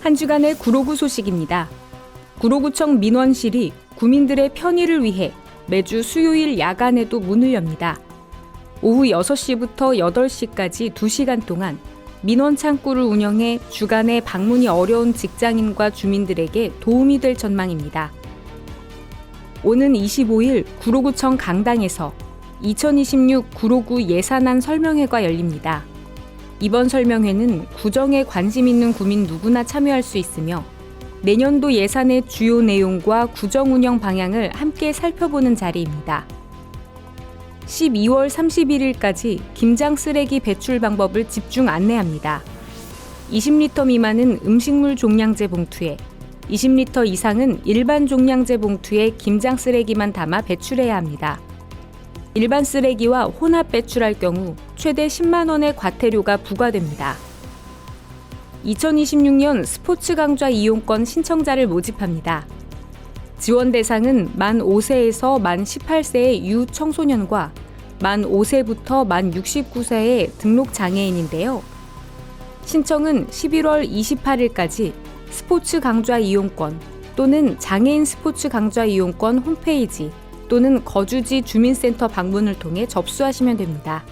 한 주간의 구로구 소식입니다. 구로구청 민원실이 구민들의 편의를 위해 매주 수요일 야간에도 문을 엽니다. 오후 6시부터 8시까지 2시간 동안 민원 창구를 운영해 주간에 방문이 어려운 직장인과 주민들에게 도움이 될 전망입니다. 오는 25일 구로구청 강당에서 2026 구로구 예산안 설명회가 열립니다. 이번 설명회는 구정에 관심 있는 구민 누구나 참여할 수 있으며 내년도 예산의 주요 내용과 구정 운영 방향을 함께 살펴보는 자리입니다. 12월 31일까지 김장 쓰레기 배출 방법을 집중 안내합니다. 20리터 미만은 음식물 종량제 봉투에, 20리터 이상은 일반 종량제 봉투에 김장 쓰레기만 담아 배출해야 합니다. 일반 쓰레기와 혼합 배출할 경우 최대 10만 원의 과태료가 부과됩니다. 2026년 스포츠 강좌 이용권 신청자를 모집합니다. 지원 대상은 만 5세에서 만 18세의 유청소년과 만 5세부터 만 69세의 등록 장애인인데요. 신청은 11월 28일까지 스포츠 강좌 이용권 또는 장애인 스포츠 강좌 이용권 홈페이지 또는 거주지 주민센터 방문을 통해 접수하시면 됩니다.